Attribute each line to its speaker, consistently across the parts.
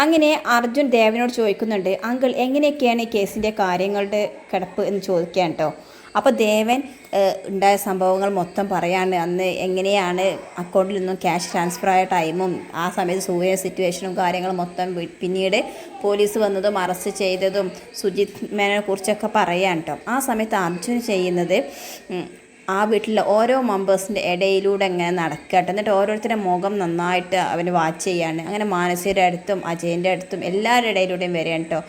Speaker 1: അങ്ങനെ അർജുൻ ദേവനോട് ചോദിക്കുന്നുണ്ട് അങ്കിൾ എങ്ങനെയൊക്കെയാണ് ഈ കേസിന്റെ കാര്യങ്ങളുടെ കിടപ്പ് എന്ന് ചോദിക്കാൻ കേട്ടോ അപ്പോൾ ദേവൻ ഉണ്ടായ സംഭവങ്ങൾ മൊത്തം പറയാണ്. അന്ന് എങ്ങനെയാണ് അക്കൗണ്ടിൽ നിന്നും ക്യാഷ് ട്രാൻസ്ഫർ ആയ ടൈമും ആ സമയത്ത് സൂര്യ സിറ്റുവേഷനും കാര്യങ്ങളും മൊത്തം പിന്നീട് പോലീസ് വന്നതും അറസ്റ്റ് ചെയ്തതും സുജിത് മേനെ കുറിച്ചൊക്കെ പറയാൻ കേട്ടോ ആ സമയത്ത് അർജുൻ ചെയ്യുന്നത് ആ വീട്ടിലെ ഓരോ മെമ്പേഴ്സിന്റെ ഇടയിലൂടെ ഇങ്ങനെ നടക്കട്ടെ. എന്നിട്ട് ഓരോരുത്തരുടെ മുഖം നന്നായിട്ട് അവന് വാച്ച് ചെയ്യാണ്. അങ്ങനെ മാനസിയുടെ അടുത്തും അജയന്റെ അടുത്തും എല്ലാവരുടെ ഇടയിലൂടെയും വരികയാണ് കേട്ടോ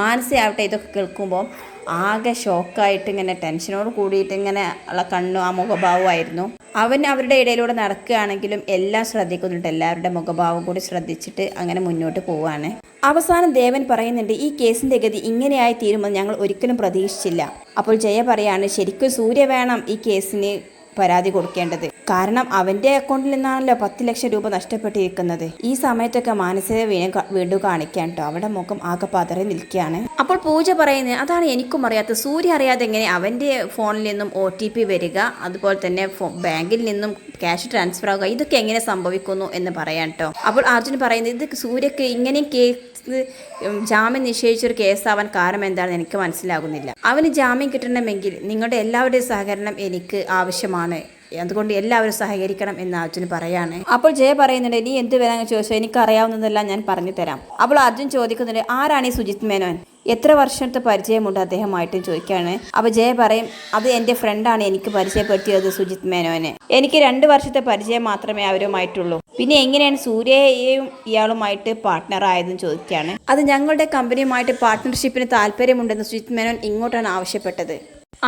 Speaker 1: മാനസി ആവട്ടെ ഇതൊക്കെ കേൾക്കുമ്പോൾ ആകെ ഷോക്കായിട്ട് ഇങ്ങനെ ടെൻഷനോട് കൂടിയിട്ട് ഇങ്ങനെ ഉള്ള കണ്ണും ആ മുഖഭാവമായിരുന്നു. അവൻ അവരുടെ ഇടയിലൂടെ നടക്കുകയാണെങ്കിലും എല്ലാം ശ്രദ്ധിക്കുന്നുണ്ട്. എല്ലാവരുടെ മുഖഭാവം കൂടി ശ്രദ്ധിച്ചിട്ട് അങ്ങനെ മുന്നോട്ട് പോവുകയാണ് അവസാനം ദേവൻ പറയുന്നുണ്ട് ഈ കേസിന്റെ ഗതി ഇങ്ങനെയായി തീരുമെന്ന് ഞങ്ങൾ ഒരിക്കലും പ്രതീക്ഷിച്ചില്ല. അപ്പോൾ ജയ പറയാണ് ശരിക്കും സൂര്യ വേണം ഈ കേസിന് പരാതി കൊടുക്കേണ്ടത്. കാരണം അവന്റെ അക്കൗണ്ടിൽ നിന്നാണല്ലോ പത്ത് ലക്ഷം രൂപ നഷ്ടപ്പെട്ടിരിക്കുന്നത്. ഈ സമയത്തൊക്കെ മാനസിക വീണ്ടും വീണ്ടും കാണിക്കാൻ കേട്ടോ അവിടെ മുഖം ആകെ പതറി നിൽക്കുകയാണ്. അപ്പോൾ പൂജ പറയുന്നത് അതാണ് എനിക്കും അറിയാത്ത സൂര്യ അറിയാതെ എങ്ങനെ അവന്റെ ഫോണിൽ നിന്നും ഒ ടി പി വരിക അതുപോലെ തന്നെ ബാങ്കിൽ നിന്നും ക്യാഷ് ട്രാൻസ്ഫർ ആവുക ഇതൊക്കെ എങ്ങനെ സംഭവിക്കുന്നു എന്ന് പറയാൻ കേട്ടോ അപ്പോൾ അർജുൻ പറയുന്നത് ഇത് സൂര്യക്ക് ഇങ്ങനെ കേസ് ജാമ്യം നിശ്ചയിച്ചൊരു കേസാവാൻ കാരണം എന്താണെന്ന് എനിക്ക് മനസ്സിലാകുന്നില്ല. അവന് ജാമ്യം കിട്ടണമെങ്കിൽ നിങ്ങളുടെ എല്ലാവരുടെയും സഹകരണം എനിക്ക് ആവശ്യമാണ്. അതുകൊണ്ട് എല്ലാവരും സഹകരിക്കണം എന്ന് അർജുൻ പറയാണ്. അപ്പോൾ ജയ പറയുന്നുണ്ട് നീ എന്ത് വേണമെന്ന് ചോദിച്ചോ? എനിക്ക് അറിയാവുന്നതെല്ലാം ഞാൻ പറഞ്ഞു തരാം. അപ്പോൾ അർജുൻ ചോദിക്കുന്നുണ്ട് ആരാണ് ഈ സുജിത് മേനോൻ? എത്ര വർഷത്തെ പരിചയമുണ്ട് അദ്ദേഹമായിട്ടും ചോദിക്കുകയാണ് അപ്പോൾ ജയ പറയും അത് എന്റെ ഫ്രണ്ടാണ് എനിക്ക് പരിചയപ്പെടുത്തിയത് സുജിത് മേനോനെ. എനിക്ക് രണ്ട് വർഷത്തെ പരിചയം മാത്രമേ അവരുമായിട്ടുള്ളൂ. പിന്നെ എങ്ങനെയാണ് സൂര്യയെയും ഇയാളുമായിട്ട് പാർട്ട്ണർ ആയതെന്ന് ചോദിക്കുകയാണ് അത് ഞങ്ങളുടെ കമ്പനിയുമായിട്ട് പാർട്ട്ണർഷിപ്പിന് താല്പര്യമുണ്ടെന്ന് സുജിത് മേനോൻ ഇങ്ങോട്ടാണ് ആവശ്യപ്പെട്ടത്.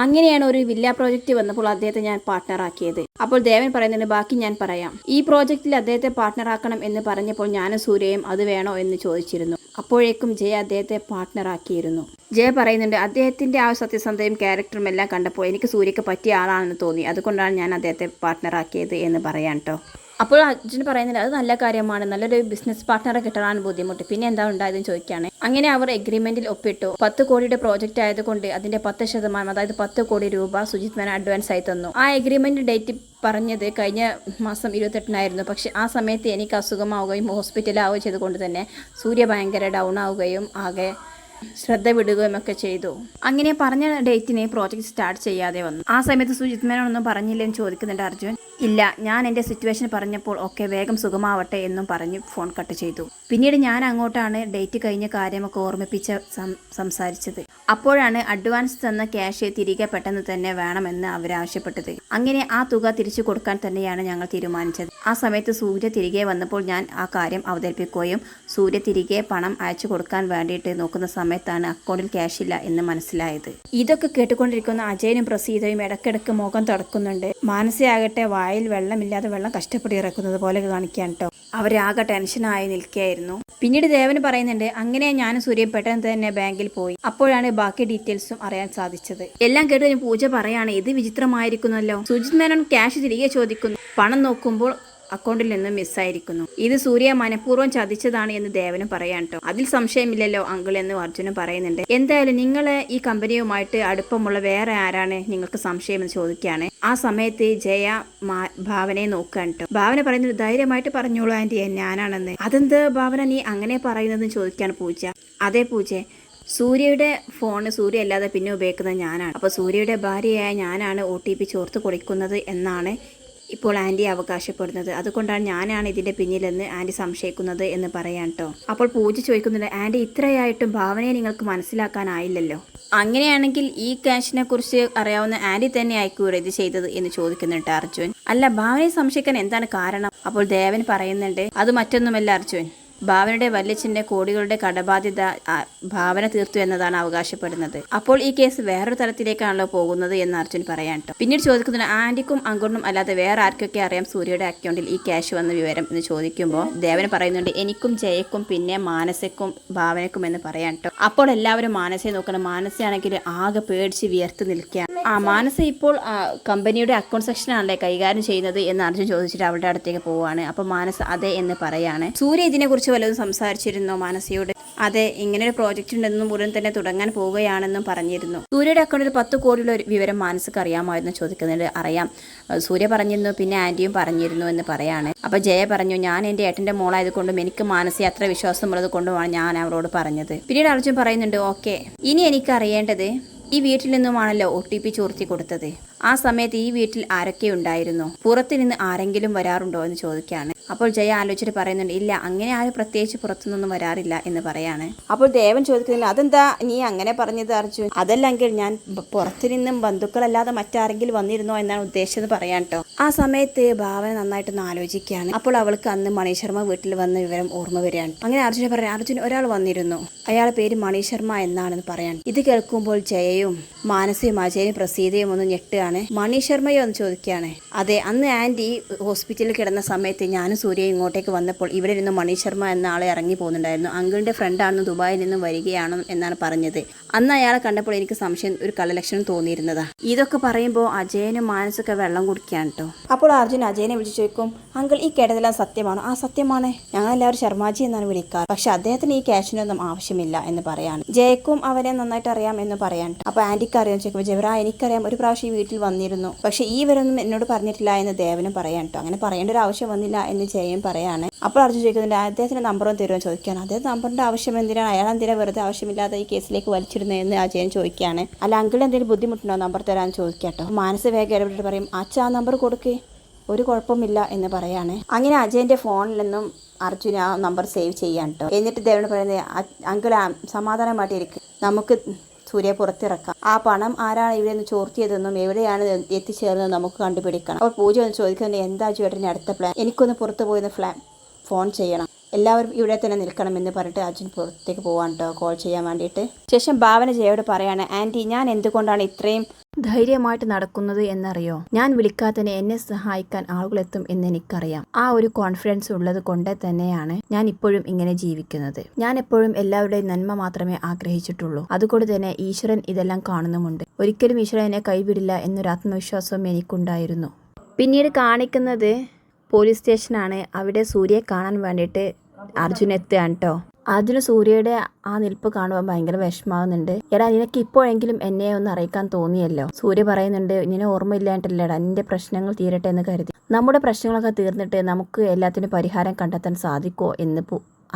Speaker 1: അങ്ങനെയാണ് ഒരു വില്ല പ്രോജക്റ്റ് വന്നപ്പോൾ അദ്ദേഹത്തെ ഞാൻ പാർട്ട്ണറാക്കിയത് അപ്പോൾ ദേവൻ പറയുന്നതിന് ബാക്കി ഞാൻ പറയാം. ഈ പ്രോജക്റ്റിൽ അദ്ദേഹത്തെ പാർട്ട്ണറാക്കണം എന്ന് പറഞ്ഞപ്പോൾ ഞാനും സൂര്യയും അത് വേണോ എന്ന് ചോദിച്ചിരുന്നു. അപ്പോഴേക്കും ജയ അദ്ദേഹത്തെ പാർട്ട്ണറാക്കിയിരുന്നു ജയ പറയുന്നുണ്ട് അദ്ദേഹത്തിന്റെ ആ സത്യസന്ധയും ക്യാരക്ടറും എല്ലാം കണ്ടപ്പോൾ എനിക്ക് സൂര്യക്ക് പറ്റിയ ആളാണെന്ന് തോന്നി. അതുകൊണ്ടാണ് ഞാൻ അദ്ദേഹത്തെ പാർട്ട്ണറാക്കിയത് എന്ന് പറയാം കേട്ടോ അപ്പോൾ അർജുൻ പറയുന്നില്ല അത് നല്ല കാര്യമാണ്. നല്ലൊരു ബിസിനസ് പാർട്ട്ണറെ കിട്ടാനാണ് ബുദ്ധിമുട്ട്. പിന്നെ എന്താ ഉണ്ടായതെന്ന് ചോദിക്കുകയാണ്. അങ്ങനെ അവർ എഗ്രിമെന്റിൽ ഒപ്പിട്ടു. പത്ത് കോടിയുടെ പ്രോജക്റ്റ് ആയതുകൊണ്ട് അതിന്റെ പത്ത് ശതമാനം അതായത് പത്ത് കോടി രൂപ സുജിത് മേന അഡ്വാൻസ് ആയി തന്നു. ആ എഗ്രിമെന്റ് ഡേറ്റ് പറഞ്ഞത് കഴിഞ്ഞ മാസം ഇരുപത്തെട്ടിനായിരുന്നു. പക്ഷെ ആ സമയത്ത് എനിക്ക് അസുഖമാവുകയും ഹോസ്പിറ്റലാവുകയും ചെയ്തുകൊണ്ട് തന്നെ സൂര്യ ഭയങ്കര ഡൗൺ ആവുകയും ആകെ ശ്രദ്ധ വിടുകയും ഒക്കെ ചെയ്തു. അങ്ങനെ പറഞ്ഞ ഡേറ്റിന് പ്രോജക്റ്റ് സ്റ്റാർട്ട് ചെയ്യാതെ വന്നു. ആ സമയത്ത് സുജിത് മേനോടൊന്നും പറഞ്ഞില്ലെന്ന് ചോദിക്കുന്നുണ്ട് അർജുൻ. ഇല്ല ഞാൻ എന്റെ സിറ്റുവേഷൻ പറഞ്ഞപ്പോൾ ഒക്കെ വേഗം സുഖമാവട്ടെ എന്നും പറഞ്ഞ് ഫോൺ കട്ട് ചെയ്തു. പിന്നീട് ഞാൻ അങ്ങോട്ടാണ് ഡേറ്റ് കഴിഞ്ഞ കാര്യമൊക്കെ ഓർമ്മിപ്പിച്ച് സംസാരിച്ചത്. അപ്പോഴാണ് അഡ്വാൻസ് തന്ന ക്യാഷ് തിരികെ പെട്ടെന്ന് തന്നെ വേണമെന്ന് അവരാവശ്യപ്പെട്ടത് അങ്ങനെ ആ തുക തിരിച്ചു കൊടുക്കാൻ തന്നെയാണ് ഞങ്ങൾ തീരുമാനിച്ചത്. ആ സമയത്ത് സൂര്യ തിരികെ വന്നപ്പോൾ ഞാൻ ആ കാര്യം അവതരിപ്പിക്കുകയും സൂര്യ തിരികെ പണം അയച്ചു കൊടുക്കാൻ വേണ്ടിയിട്ട് നോക്കുന്ന സമയത്താണ് അക്കൗണ്ടിൽ ക്യാഷ് ഇല്ല എന്ന് മനസ്സിലായത്. ഇതൊക്കെ കേട്ടുകൊണ്ടിരിക്കുന്ന അജയനും പ്രസീതയും ഇടയ്ക്കിടയ്ക്ക് മുഖം തുടക്കുന്നുണ്ട്. മാനസയാകട്ടെ വായിൽ വെള്ളമില്ലാതെ വെള്ളം കഷ്ടപ്പെട്ട് ഇറക്കുന്നത് പോലെ കാണിക്കാൻ കേട്ടോ അവരാകെ ടെൻഷനായി നിൽക്കുകയായിരുന്നു. പിന്നീട് ദേവന് പറയുന്നുണ്ട് അങ്ങനെ ഞാൻ സൂര്യ പെട്ടെന്ന് തന്നെ ബാങ്കിൽ പോയി. അപ്പോഴാണ് ബാക്കി ഡീറ്റെയിൽസും അറിയാൻ സാധിച്ചത്. എല്ലാം കേട്ട് പൂജ പറയാണ് ഇത് വിചിത്രമായിരിക്കുന്നല്ലോ. സുജിത് മേനോൻ ക്യാഷ് തിരികെ ചോദിക്കുന്നു. പണം നോക്കുമ്പോൾ അക്കൗണ്ടിൽ നിന്ന് മിസ്സായിരിക്കുന്നു. ഇത് സൂര്യ മനഃപൂർവം ചതിച്ചതാണ് എന്ന് ദേവനും പറയാൻ കേട്ടോ അതിൽ സംശയമില്ലല്ലോ അങ്കിൾ എന്ന് അർജുനും പറയുന്നുണ്ട്. എന്തായാലും നിങ്ങൾ ഈ കമ്പനിയുമായിട്ട് അടുപ്പമുള്ള വേറെ ആരാണ് നിങ്ങൾക്ക് സംശയം എന്ന് ചോദിക്കുകയാണ് ആ സമയത്ത് ജയ ഭാവനയെ നോക്കാൻ കേട്ടോ ഭാവന പറയുന്നത് ധൈര്യമായിട്ട് പറഞ്ഞോളൂ ആന്റി ഞാനാണെന്ന്. അതെന്ത് ഭാവന നീ അങ്ങനെ പറയുന്നതെന്ന് ചോദിക്കാൻ പൂജ. അതേ പൂജ. സൂര്യയുടെ ഫോൺ സൂര്യ അല്ലാതെ പിന്നെ ഉപയോഗിക്കുന്നത് ഞാനാണ്. അപ്പോൾ സൂര്യയുടെ ഭാര്യയായ ഞാനാണ് ഒ ടി പി ചോർത്ത് കൊടുക്കുന്നത് എന്നാണ് ഇപ്പോൾ ആന്റി അവകാശപ്പെടുന്നത്. അതുകൊണ്ടാണ് ഞാനാണ് ഇതിന്റെ പിന്നിലെന്ന് ആന്റി സംശയിക്കുന്നത് എന്ന് പറയാൻ കേട്ടോ അപ്പോൾ പൂജ ചോദിക്കുന്നുണ്ട് ആന്റി ഇത്രയായിട്ടും ഭാവനയെ നിങ്ങൾക്ക് മനസ്സിലാക്കാനായില്ലല്ലോ? അങ്ങനെയാണെങ്കിൽ ഈ ക്യാഷിനെ കുറിച്ച് അറിയാവുന്ന ആന്റി തന്നെ ആയിക്കൂടെ ഇത് ചെയ്തത് എന്ന് ചോദിക്കുന്നുണ്ട് അർജുൻ. അല്ല ഭാവനയെ സംശയിക്കാൻ എന്താണ് കാരണം? അപ്പോൾ ദേവൻ പറയുന്നുണ്ട് അത് മറ്റൊന്നുമല്ല അർജുൻ. ഭാവനയുടെ വല്യച്ഛന്റെ കോടികളുടെ കടബാധ്യത ഭാവന തീർത്തു എന്നതാണ് അവകാശപ്പെടുന്നത്. അപ്പോൾ ഈ കേസ് വേറൊരു തലത്തിലേക്കാണല്ലോ പോകുന്നത് എന്ന് അർജുൻ പറയാൻ കേട്ടോ പിന്നീട് ചോദിക്കുന്നത് ആന്റിക്കും അങ്കുണ്ണും അല്ലാതെ വേറെ ആർക്കൊക്കെ അറിയാം സൂര്യയുടെ അക്കൗണ്ടിൽ ഈ ക്യാഷ് വന്ന വിവരം എന്ന് ചോദിക്കുമ്പോൾ ദേവൻ പറയുന്നുണ്ട് എനിക്കും ജയക്കും പിന്നെ മാനസയ്ക്കും ഭാവനയ്ക്കും എന്ന് പറയാൻ കേട്ടോ അപ്പോൾ എല്ലാവരും മാനസയെ നോക്കണം. മാനസയാണെങ്കിൽ ആകെ പേടിച്ച് വിയർത്ത് നിൽക്കുകയാണ്. ആ മാനസ ഇപ്പോൾ കമ്പനിയുടെ അക്കൗണ്ട് സെക്ഷനാണല്ലേ കൈകാര്യം ചെയ്യുന്നത് എന്ന് അർജുൻ ചോദിച്ചിട്ട് അവളുടെ അടുത്തേക്ക് പോവുകയാണ്. അപ്പോൾ മാനസ അതെ എന്ന് പറയാണ്. സൂര്യ ഇതിനെക്കുറിച്ച് വല്ലതും സംസാരിച്ചിരുന്നോ? മാനസയോട് അതെ ഇങ്ങനെ ഒരു പ്രോജക്റ്റ് ഉണ്ടെന്നും ഉടൻ തന്നെ തുടങ്ങാൻ പോവുകയാണെന്നും പറഞ്ഞിരുന്നു. സൂര്യയുടെ അക്കൗണ്ടിൽ പത്ത് കോടിയുള്ള ഒരു വിവരം മാനസിക അറിയാമായിരുന്നു ചോദിക്കുന്നുണ്ട് അറിയാം. സൂര്യ പറഞ്ഞിരുന്നു പിന്നെ ആന്റിയും പറഞ്ഞിരുന്നു എന്ന് പറയാണ്. അപ്പോൾ ജയ പറഞ്ഞു ഞാൻ എന്റെ ഏട്ടന്റെ മോളായതുകൊണ്ടും എനിക്ക് മാനസിക അത്ര വിശ്വാസമുള്ളത് കൊണ്ടുമാണ് ഞാൻ അവരോട് പറഞ്ഞത്. പിന്നീട് അർജുൻ പറയുന്നുണ്ട് ഓക്കെ ഇനി എനിക്ക് അറിയേണ്ടത് ഈ വീട്ടിൽ നിന്നുമാണല്ലോ ഒ ടി പി ചോർത്തി കൊടുത്തത്. ആ സമയത്ത് ഈ വീട്ടിൽ ആരൊക്കെ ഉണ്ടായിരുന്നു? പുറത്തു നിന്ന് ആരെങ്കിലും വരാറുണ്ടോ എന്ന് ചോദിക്കുകയാണ് അപ്പോൾ ജയ ആലോചിച്ചിട്ട് പറയുന്നുണ്ട് ഇല്ല അങ്ങനെ ആരും പ്രത്യേകിച്ച് പുറത്തുനിന്നൊന്നും വരാറില്ല എന്ന് പറയാണ്. അപ്പോൾ ദേവൻ ചോദിക്കുന്നില്ല അതെന്താ? നീ അങ്ങനെ പറഞ്ഞത് അർജുൻ? അതല്ലെങ്കിൽ ഞാൻ പുറത്തു നിന്നും ബന്ധുക്കളല്ലാതെ മറ്റാരെങ്കിലും വന്നിരുന്നോ എന്നാണ് ഉദ്ദേശിച്ചത് പറയാൻ കേട്ടോ ആ സമയത്ത് ഭാവന നന്നായിട്ടൊന്ന് ആലോചിക്കുകയാണ്. അപ്പോൾ അവൾക്ക് അന്ന് മണി ശർമ്മ വീട്ടിൽ വന്ന വിവരം ഓർമ്മ വരികയാണ്. അങ്ങനെ അർജുനെ പറയാം അർജുൻ ഒരാൾ വന്നിരുന്നു. അയാളുടെ പേര് മണി ശർമ്മ എന്നാണെന്ന് പറയാൻ. ഇത് കേൾക്കുമ്പോൾ ജയയും മാനസയും അജയനും പ്രസീതയും ഒന്ന് ഞെട്ടുകയാണ്. മണി ശർമ്മയോ എന്ന് ചോദിക്കുകയാണ്. അതെ അന്ന് ആന്റി ഹോസ്പിറ്റലിൽ കിടന്ന സമയത്ത് ഞാനും സൂര്യ ഇങ്ങോട്ടേക്ക് വന്നപ്പോൾ ഇവിടെ ഇരുന്ന് മണി ശർമ്മ എന്ന ആളെ ഇറങ്ങി പോകുന്നുണ്ടായിരുന്നു അങ്കിളിന്റെ ഫ്രണ്ടാണെന്ന് ദുബായിൽ നിന്നും വരികയാണ് എന്നാണ് പറഞ്ഞത്. അന്ന് അയാളെ കണ്ടപ്പോൾ എനിക്ക് സംശയം ഒരു കള്ളലക്ഷണം തോന്നിയിരുന്നതാ. ഇതൊക്കെ പറയുമ്പോൾ അജയനും മാനസൊക്കെ വെള്ളം കുടിക്കുകയാണ് അപ്പോൾ അർജുൻ അജയനെ വിളിച്ചു ചോദിക്കും അങ്കിൾ ഈ കേട്ടതെല്ലാം സത്യമാണോ. ആ സത്യമാണ്. ഞങ്ങളെല്ലാവരും ശർമാജി എന്നാണ് വിളിക്കാറ്. പക്ഷെ അദ്ദേഹത്തിന് ഈ ക്യാഷിനൊന്നും ആവശ്യമില്ല എന്ന് പറയാണ്. ജയക്കും അവനെ നന്നായിട്ട് അറിയാം എന്ന് പറയാൻ അപ്പോൾ ആന്റിക്ക് അറിയാൻ ചോദിക്കുമ്പോൾ ജവറ എനിക്കറിയാം ഒരു പ്രാവശ്യം ഈ വീട്ടിൽ വന്നിരുന്നു. പക്ഷെ ഈ വരൊന്നും എന്നോട് പറഞ്ഞിട്ടില്ല എന്ന് ദേവനും പറയാൻ അങ്ങനെ പറയേണ്ട ഒരു ആവശ്യം വന്നില്ല എന്ന് ജയൻ പറയാണ്. അപ്പോൾ അർജുൻ ചോദിക്കുന്നുണ്ട് അദ്ദേഹത്തിന്റെ നമ്പറും തരുമോ? ചോദിക്കുകയാണ്. അദ്ദേഹം നമ്പറിന്റെ ആവശ്യം എന്തിനാണ്? അയാൾ എന്തിനാ വെറുതെ ആവശ്യമില്ലാതെ ഈ കേസിലേക്ക് വലിച്ചിടുന്നതെന്ന് അജയൻ ചോദിക്കുകയാണ്. അല്ല അങ്കിൾ എന്തെങ്കിലും ബുദ്ധിമുട്ടുണ്ടോ? നമ്പർ തരാൻ? ചോദിക്കാട്ടോ മാനസ വേഗം ഇടപെട്ടിട്ട് പറയും അച്ഛാ ആ നമ്പർ കൊടുക്കേ. ഒരു കുഴപ്പമില്ല എന്ന് പറയാണ്. അങ്ങനെ അജയന്റെ ഫോണിൽ നിന്നും അർജുന ആ നമ്പർ സേവ് ചെയ്യാൻ കേട്ടോ എന്നിട്ട് ദേവന് പറയുന്നത് അങ്കിൾ സമാധാനമായിട്ട് ഇരിക്കും നമുക്ക് സൂര്യ പുറത്തിറക്കാം. ആ പണം ആരാണ് ഇവിടെ നിന്ന് ചോർത്തിയതെന്നും എവിടെയാണ് എത്തിച്ചേർന്നത് നമുക്ക് കണ്ടുപിടിക്കണം. അപ്പോൾ പൂജ ഒന്ന് ചോദിക്കുന്നത് എന്താ ചേട്ടന്റെ അടുത്ത പ്ലാൻ എനിക്കൊന്ന് പുറത്ത് പോയി ഫ്ലാ ഫോൺ ചെയ്യണം. എല്ലാവരും ഇവിടെ തന്നെ നിൽക്കണം എന്ന് പറഞ്ഞിട്ട് അർജുൻ പുറത്തേക്ക് പോകാൻ കേട്ടോ കോൾ ചെയ്യാൻ വേണ്ടിയിട്ട്. ശേഷം ഭാവന ജയോട് പറയാണ് ആന്റി ഞാൻ എന്തുകൊണ്ടാണ് ഇത്രയും ധൈര്യമായിട്ട് നടക്കുന്നത് എന്നറിയോ? ഞാൻ വിളിക്കാത്തതിന് എന്നെ സഹായിക്കാൻ ആളുകളെത്തും എന്ന് എനിക്കറിയാം ആ ഒരു കോൺഫിഡൻസ് ഉള്ളത് കൊണ്ട് തന്നെയാണ് ഞാൻ ഇപ്പോഴും ഇങ്ങനെ ജീവിക്കുന്നത്. ഞാൻ എപ്പോഴും എല്ലാവരുടെയും നന്മ മാത്രമേ ആഗ്രഹിച്ചിട്ടുള്ളൂ. അതുകൊണ്ട് തന്നെ ഈശ്വരൻ ഇതെല്ലാം കാണുന്നുമുണ്ട്. ഒരിക്കലും ഈശ്വരൻ എന്നെ കൈവിടില്ല എന്നൊരു ആത്മവിശ്വാസവും എനിക്കുണ്ടായിരുന്നു. പിന്നീട് കാണിക്കുന്നത് പോലീസ് സ്റ്റേഷനാണ് അവിടെ സൂര്യയെ കാണാൻ വേണ്ടിയിട്ട് അർജുൻ എത്തുകയാണ് കേട്ടോ അർജുന് സൂര്യയുടെ ആ നിൽപ്പ് കാണുമ്പോൾ ഭയങ്കര വിഷമാവുന്നുണ്ട്. എടാ നിനക്ക് ഇപ്പോഴെങ്കിലും എന്നെ ഒന്ന് അറിയിക്കാൻ തോന്നിയല്ലോ? സൂര്യ പറയുന്നുണ്ട് ഇങ്ങനെ ഓർമ്മയില്ലാണ്ടല്ലേടാ നിന്റെ പ്രശ്നങ്ങൾ തീരട്ടെ എന്ന് കരുതി. നമ്മുടെ പ്രശ്നങ്ങളൊക്കെ തീർന്നിട്ട് നമുക്ക് എല്ലാത്തിനും പരിഹാരം കണ്ടെത്താൻ സാധിക്കുമോ എന്ന്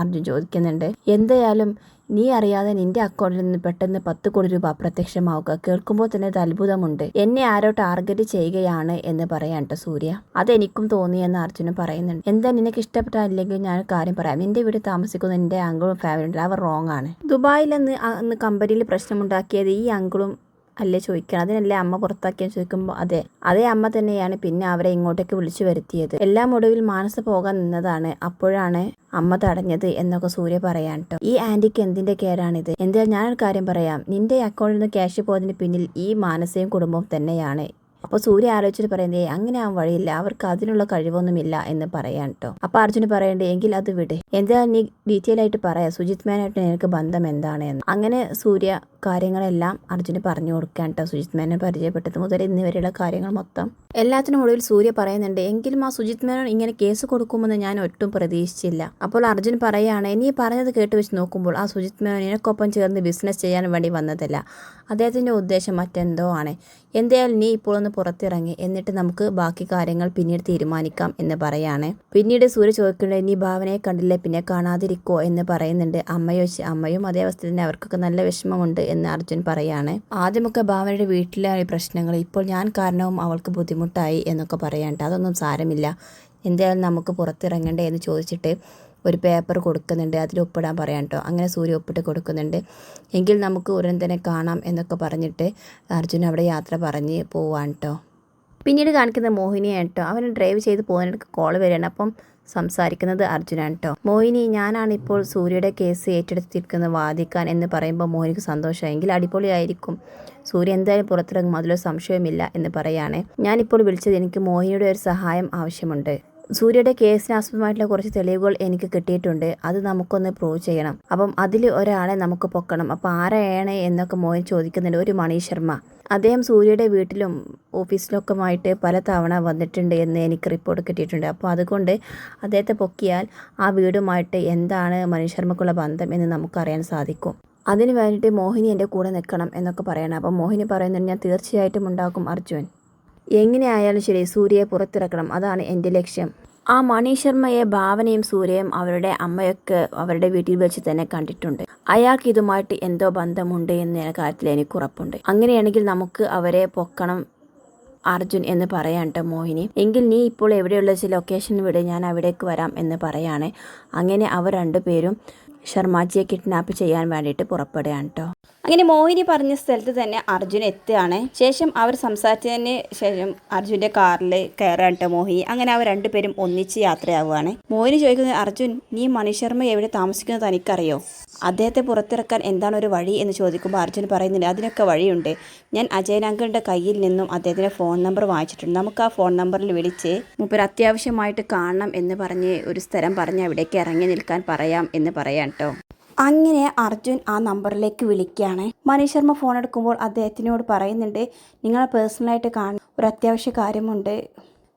Speaker 1: അർജുൻ ചോദിക്കുന്നുണ്ട്. എന്തായാലും നീ അറിയാതെ നിന്റെ അക്കൗണ്ടിൽ നിന്ന് പെട്ടെന്ന് പത്ത് കോടി രൂപ അപ്രത്യക്ഷമാവുക. കേൾക്കുമ്പോൾ തന്നെ ഒരു അത്ഭുതമുണ്ട്. എന്നെ ആരോ ടാർഗറ്റ് ചെയ്യുകയാണ് എന്ന് പറയാൻ കേട്ടോ സൂര്യ. അതെനിക്കും തോന്നിയെന്ന് അർജുനൻ പറയുന്നുണ്ട്. എന്താ നിനക്ക് ഇഷ്ടപ്പെട്ടില്ലെങ്കിൽ ഞാൻ കാര്യം പറയാം. നിന്റെ വീട് താമസിക്കുന്ന നിന്റെ അങ്കിളും ഫാമിലി ഉണ്ട്. അവർ റോങ് ആണ്. ദുബായിൽ അന്ന് അന്ന് കമ്പനിയിൽ പ്രശ്നമുണ്ടാക്കിയത് ഈ അങ്കിളും അല്ലേ ചോദിക്കണം. അതിനല്ലേ അമ്മ പുറത്താക്കിയെന്ന് ചോദിക്കുമ്പോൾ അതെ. അതേ അമ്മ തന്നെയാണ് പിന്നെ അവരെ ഇങ്ങോട്ടേക്ക് വിളിച്ചു വരുത്തിയത്. എല്ലാം ഒടുവിൽ മാനസ പോകാൻ നിന്നതാണ്. അപ്പോഴാണ് അമ്മ തടഞ്ഞത് എന്നൊക്കെ സൂര്യ പറയാൻ കേട്ടോ ഈ ആന്റിക്ക് എന്തിന്റെ കെയറാണിത് എന്താ ഞാനൊരു കാര്യം പറയാം. നിന്റെ അക്കൗണ്ടിൽ നിന്ന് ക്യാഷ് പോയതിന് പിന്നിൽ ഈ മാനസയും കുടുംബവും തന്നെയാണ്. അപ്പോൾ സൂര്യ ആലോചിച്ചിട്ട് പറയുന്നത് അങ്ങനെ ആവാൻ വഴിയില്ല. അവർക്ക് അതിനുള്ള കഴിവൊന്നുമില്ല എന്ന് പറയാൻ കേട്ടോ അപ്പോൾ അർജുന് പറയണ്ടേ എങ്കിൽ അത് വിട്. എന്താ നീ ഡീറ്റെയിൽ ആയിട്ട് പറയാം? സുജിത് മേനായിട്ട് നിനക്ക് ബന്ധം എന്താണ് എന്ന് അങ്ങനെ സൂര്യ കാര്യങ്ങളെല്ലാം അർജുന് പറഞ്ഞു കൊടുക്കാൻ കേട്ടോ സുജിത് മേനെ പരിചയപ്പെട്ടത് മുതൽ ഇന്ന് വരെയുള്ള കാര്യങ്ങൾ മൊത്തം എല്ലാത്തിനും ഒടുവിൽ സൂര്യ പറയുന്നുണ്ട് എങ്കിലും ആ സുജിത് മേനോൻ ഇങ്ങനെ കേസ് കൊടുക്കുമെന്ന് ഞാൻ ഒട്ടും പ്രതീക്ഷിച്ചില്ല. അപ്പോൾ അർജുൻ പറയുകയാണ് ഇനി പറഞ്ഞത് കേട്ട് വെച്ച് നോക്കുമ്പോൾ ആ സുജിത് മേനോൻ നിനക്കൊപ്പം ചേർന്ന് ബിസിനസ് ചെയ്യാൻ വേണ്ടി വന്നതല്ല. അദ്ദേഹത്തിന്റെ ഉദ്ദേശം മറ്റെന്തോ ആണ്. എന്തായാലും നീ ഇപ്പോൾ ഒന്ന് പുറത്തിറങ്ങി എന്നിട്ട് നമുക്ക് ബാക്കി കാര്യങ്ങൾ പിന്നീട് തീരുമാനിക്കാം എന്ന് പറയാണ്. പിന്നീട് സൂര്യ ചോദിക്കുന്നുണ്ട് നീ ഭാവനയെ കണ്ടില്ലേ? പിന്നെ കാണാതിരിക്കോ? എന്ന് പറയുന്നുണ്ട്. അമ്മയോ അമ്മയും അതേ അവസ്ഥ തന്നെ. അവർക്കൊക്കെ നല്ല വിഷമമുണ്ട് എന്ന് അർജുൻ പറയാണ്. ആദ്യമൊക്കെ ഭാവനയുടെ വീട്ടിലെ പ്രശ്നങ്ങൾ ഇപ്പോൾ ഞാൻ കാരണവും അവൾക്ക് ബുദ്ധിമുട്ടായി എന്നൊക്കെ പറയാണ്ട് അതൊന്നും സാരമില്ല. എന്തായാലും നമുക്ക് പുറത്തിറങ്ങണ്ടേ എന്ന് ചോദിച്ചിട്ട് ഒരു പേപ്പർ കൊടുക്കുന്നുണ്ട്. അതിൽ ഒപ്പിടാൻ പറയാം കേട്ടോ. അങ്ങനെ സൂര്യ ഒപ്പിട്ട് കൊടുക്കുന്നുണ്ട്. എങ്കിൽ നമുക്ക് ഉടൻ തന്നെ കാണാം എന്നൊക്കെ പറഞ്ഞിട്ട് അർജുൻ അവിടെ യാത്ര പറഞ്ഞ് പോവാൻ കേട്ടോ. പിന്നീട് കാണിക്കുന്ന മോഹിനിയാണ് കേട്ടോ. അവൻ ഡ്രൈവ് ചെയ്ത് പോകുന്നിടക്ക് കോൾ വരികയാണ്. അപ്പം സംസാരിക്കുന്നത് അർജുനാണ് കേട്ടോ മോഹിനി ഞാനാണ് ഇപ്പോൾ സൂര്യയുടെ കേസ് ഏറ്റെടുത്തിരിക്കുന്നത് വാദിക്കാൻ എന്ന് പറയുമ്പോൾ മോഹിനിക്ക് സന്തോഷമെങ്കിൽ അടിപൊളിയായിരിക്കും. സൂര്യ എന്തായാലും പുറത്തിറങ്ങും. അതിലൊരു സംശയമില്ല എന്ന് പറയുകയാണ് ഞാനിപ്പോൾ വിളിച്ചത് എനിക്ക് മോഹിനിയുടെ ഒരു സഹായം ആവശ്യമുണ്ട്. സൂര്യയുടെ കേസിനാസ്പദമായിട്ടുള്ള കുറച്ച് തെളിവുകൾ എനിക്ക് കിട്ടിയിട്ടുണ്ട്. അത് നമുക്കൊന്ന് പ്രൂവ് ചെയ്യണം. അപ്പം അതിൽ ഒരാളെ നമുക്ക് പൊക്കണം. അപ്പം ആരെയാണ് എന്നൊക്കെ മോഹൻ ചോദിക്കുന്നുണ്ട്. ഒരു മണി ശർമ്മ. അദ്ദേഹം സൂര്യയുടെ വീട്ടിലും ഓഫീസിലൊക്കെയുമായിട്ട് പല തവണ വന്നിട്ടുണ്ട് എന്ന് എനിക്ക് റിപ്പോർട്ട് കിട്ടിയിട്ടുണ്ട്. അപ്പോൾ അതുകൊണ്ട് അദ്ദേഹത്തെ പൊക്കിയാൽ ആ വീടുമായിട്ട് എന്താണ് മനുഷ്യർമ്മക്കുള്ള ബന്ധം എന്ന് നമുക്കറിയാൻ സാധിക്കും. അതിന് വേണ്ടിയിട്ട് മോഹിനി എന്റെ കൂടെ നിൽക്കണം എന്നൊക്കെ പറയണം. അപ്പോൾ മോഹിനി പറയുന്നുണ്ട് ഞാൻ തീർച്ചയായിട്ടും ഉണ്ടാക്കും അർജുൻ. എങ്ങനെയായാലും ശരി സൂര്യയെ പുറത്തിറക്കണം. അതാണ് എന്റെ ലക്ഷ്യം. ആ മണീശർമ്മയെ ഭാവനയും സൂര്യയും അവരുടെ അമ്മയൊക്കെ അവരുടെ വീട്ടിൽ വെച്ച് തന്നെ കണ്ടിട്ടുണ്ട്. അയാൾക്ക് ഇതുമായിട്ട് എന്തോ ബന്ധമുണ്ട് എന്ന കാര്യത്തിൽ എനിക്ക് ഉറപ്പുണ്ട്. അങ്ങനെയാണെങ്കിൽ നമുക്ക് അവരെ പൊക്കണം അർജുൻ എന്ന് പറയാൻ ട്ടോ മോഹിനി. എങ്കിൽ നീ ഇപ്പോൾ എവിടെയുള്ള ലൊക്കേഷൻ വിട് ഞാൻ അവിടേക്ക് വരാം എന്ന് പറയാണ്. അങ്ങനെ അവർ രണ്ടുപേരും ശർമാജിയെ കിഡ്നാപ്പ് ചെയ്യാൻ വേണ്ടിയിട്ട് പുറപ്പെടുകയാണ് കേട്ടോ അങ്ങനെ മോഹിനി പറഞ്ഞ സ്ഥലത്ത് തന്നെ അർജുൻ എത്തുകയാണ്. ശേഷം അവർ സംസാരിച്ചതിന് ശേഷം അർജുന്റെ കാറിൽ കയറാൻ ട്ടോ മോഹിനി. അങ്ങനെ അവർ രണ്ടുപേരും ഒന്നിച്ച് യാത്രയാവുകയാണ്. മോഹിനി ചോദിക്കുന്നത് അർജുൻ നീ മണിശർമ്മ എവിടെ താമസിക്കുന്നത് തനിക്കറിയോ? അദ്ദേഹത്തെ പുറത്തിറക്കാൻ എന്താണ് ഒരു വഴി? എന്ന് ചോദിക്കുമ്പോൾ അർജുൻ പറയുന്നുണ്ട് അതിനൊക്കെ വഴിയുണ്ട്. ഞാൻ അജയനാങ്കിളിന്റെ കയ്യിൽ നിന്നും അദ്ദേഹത്തിന്റെ ഫോൺ നമ്പർ വാങ്ങിച്ചിട്ടുണ്ട്. നമുക്ക് ആ ഫോൺ നമ്പറിൽ വിളിച്ച് മുപ്പർ അത്യാവശ്യമായിട്ട് കാണണം എന്ന് പറഞ്ഞ് ഒരു സ്ഥലം പറഞ്ഞ് അവിടേക്ക് ഇറങ്ങി നിൽക്കാൻ പറയാം എന്ന് പറയാം കേട്ടോ അങ്ങനെ അർജുൻ ആ നമ്പറിലേക്ക് വിളിക്കുകയാണ്. മനീഷ് ശർമ്മ ഫോൺ എടുക്കുമ്പോൾ അദ്ദേഹത്തിനോട് പറയുന്നുണ്ട് നിങ്ങളെ പേഴ്സണലായിട്ട് കാണും ഒരു അത്യാവശ്യ കാര്യമുണ്ട്.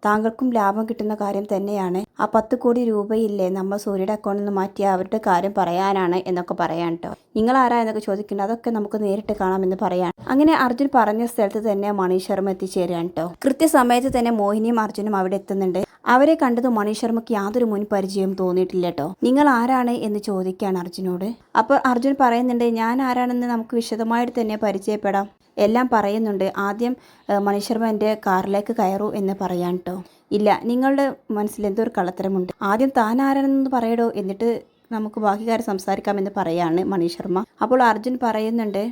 Speaker 1: താങ്കൾക്കും ലാഭം കിട്ടുന്ന കാര്യം തന്നെയാണ്. ആ പത്ത് കോടി രൂപയില്ലേ നമ്മൾ സൂര്യയുടെ അക്കൗണ്ടിൽ നിന്ന് മാറ്റി അവരുടെ കാര്യം പറയാനാണ് എന്നൊക്കെ പറയാൻ കേട്ടോ നിങ്ങൾ ആരാ എന്നൊക്കെ ചോദിക്കുന്നത് അതൊക്കെ നമുക്ക് നേരിട്ട് കാണാമെന്ന് പറയാൻ. അങ്ങനെ അർജുൻ പറഞ്ഞ സ്ഥലത്ത് തന്നെ മണി ശർമ്മ എത്തിച്ചേരുകയാണ് കേട്ടോ കൃത്യസമയത്ത് തന്നെ മോഹിനിയും അർജുനും അവിടെ എത്തുന്നുണ്ട്. അവരെ കണ്ടത് മണി ശർമ്മയ്ക്ക് യാതൊരു മുൻ പരിചയം തോന്നിയിട്ടില്ല കേട്ടോ നിങ്ങൾ ആരാണ് എന്ന് ചോദിക്കുകയാണ് അർജുനോട്. അപ്പോൾ അർജുൻ പറയുന്നുണ്ട് ഞാൻ ആരാണെന്ന് നമുക്ക് വിശദമായിട്ട് തന്നെ പരിചയപ്പെടാം. എല്ലാം പറയുന്നുണ്ട്. ആദ്യം ഏഹ്, എന്റെ കാറിലേക്ക് കയറൂ എന്ന് പറയാൻ കേട്ടോ ഇല്ല നിങ്ങളുടെ മനസ്സിൽ എന്തോ ഒരു കള്ളത്തരമുണ്ട്? ആദ്യം താൻ ആരാണെന്ന് പറയടോ എന്നിട്ട് നമുക്ക് ബാക്കി കാര്യം സംസാരിക്കാമെന്ന് പറയാണ് മണിശർമ്മ. ശർമ്മ അപ്പോൾ അർജുൻ പറയുന്നുണ്ട്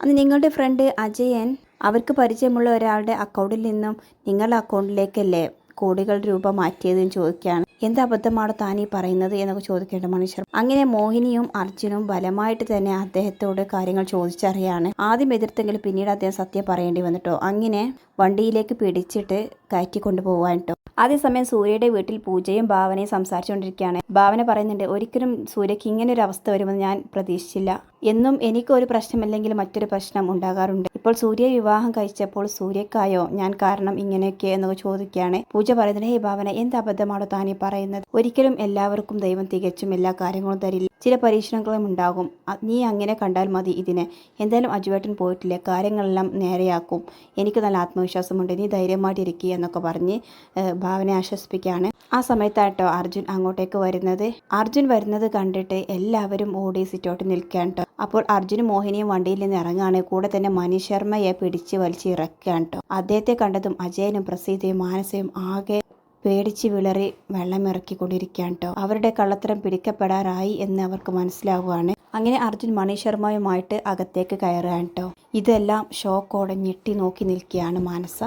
Speaker 1: അന്ന് നിങ്ങളുടെ ഫ്രണ്ട് അജയൻ അവർക്ക് പരിചയമുള്ള ഒരാളുടെ അക്കൗണ്ടിൽ നിന്നും നിങ്ങളുടെ അക്കൗണ്ടിലേക്കല്ലേ കോടികൾ രൂപ മാറ്റിയതെന്ന് ചോദിക്കുകയാണ് എന്ത് അബദ്ധമാണ് താൻ ഈ പറയുന്നത് എന്നൊക്കെ ചോദിക്കേണ്ട മനുഷ്യർ. അങ്ങനെ മോഹിനിയും അർജുനും ബലമായിട്ട് തന്നെ അദ്ദേഹത്തോട് കാര്യങ്ങൾ ചോദിച്ചറിയാണ്. ആദ്യം എതിർത്തെങ്കിലും പിന്നീട് അദ്ദേഹം സത്യം പറയേണ്ടി വന്നിട്ടോ? അങ്ങനെ വണ്ടിയിലേക്ക് പിടിച്ചിട്ട് കയറ്റി കൊണ്ടുപോകാൻ കേട്ടോ അതേസമയം സൂര്യയുടെ വീട്ടിൽ പൂജയും ഭാവനയും സംസാരിച്ചുകൊണ്ടിരിക്കുകയാണ്. ഭാവന പറയുന്നുണ്ട് ഒരിക്കലും സൂര്യക്ക് ഇങ്ങനെ ഒരു അവസ്ഥ വരുമെന്ന് ഞാൻ പ്രതീക്ഷിച്ചില്ല. എന്നും എനിക്കൊരു പ്രശ്നമില്ലെങ്കിൽ മറ്റൊരു പ്രശ്നം ഉണ്ടാകാറുണ്ട്. ഇപ്പോൾ സൂര്യ വിവാഹം കഴിച്ചപ്പോൾ സൂര്യക്കായോ ഞാൻ കാരണം ഇങ്ങനെയൊക്കെ എന്നൊക്കെ ചോദിക്കുകയാണ്. പൂജ പറയുന്നത് ഹേ ഭാവന എന്ത് അബദ്ധമാണോ താനീ പറയുന്നത്? ഒരിക്കലും എല്ലാവർക്കും ദൈവം തികച്ചും എല്ലാ കാര്യങ്ങളും തരില്ല. ചില പരീക്ഷണങ്ങളും ഉണ്ടാകും. നീ അങ്ങനെ കണ്ടാൽ മതി ഇതിനെ. എന്തായാലും അജുവേട്ടൻ പോയിട്ടില്ല. കാര്യങ്ങളെല്ലാം നേരെയാക്കും. എനിക്ക് നല്ല ആത്മവിശ്വാസമുണ്ട്. നീ ധൈര്യമായിട്ടിരിക്കുക എന്നൊക്കെ പറഞ്ഞ് ഭാവനെ ആശ്വസിപ്പിക്കുകയാണ്. ആ സമയത്താട്ടോ അർജുൻ അങ്ങോട്ടേക്ക് വരുന്നത്. അർജുൻ വരുന്നത് കണ്ടിട്ട് എല്ലാവരും ഓടി സിറ്റോട്ട് നിൽക്കുകയാണ് കേട്ടോ അപ്പോൾ അർജുനും മോഹിനിയും വണ്ടിയിൽ നിന്ന് ഇറങ്ങാണ് കൂടെ തന്നെ മനീഷ് ശർമ്മയെ പിടിച്ച് വലിച്ച് ഇറക്കുകയാണ് കേട്ടോ അദ്ദേഹത്തെ കണ്ടതും അജയനും പ്രസീതയും മാനസയും ആകെ പേടിച്ച് വിളറി വെള്ളമിറക്കിക്കൊണ്ടിരിക്കുകയാണ് കേട്ടോ അവരുടെ കള്ളത്തരം പിടിക്കപ്പെടാറായി എന്ന് അവർക്ക് മനസ്സിലാവുകയാണ്. അങ്ങനെ അർജുൻ മണി ശർമ്മയുമായിട്ട് അകത്തേക്ക് കയറുകയാണ് കേട്ടോ ഇതെല്ലാം ഷോക്കോടെ ഞെട്ടി നോക്കി നിൽക്കുകയാണ് മാനസ.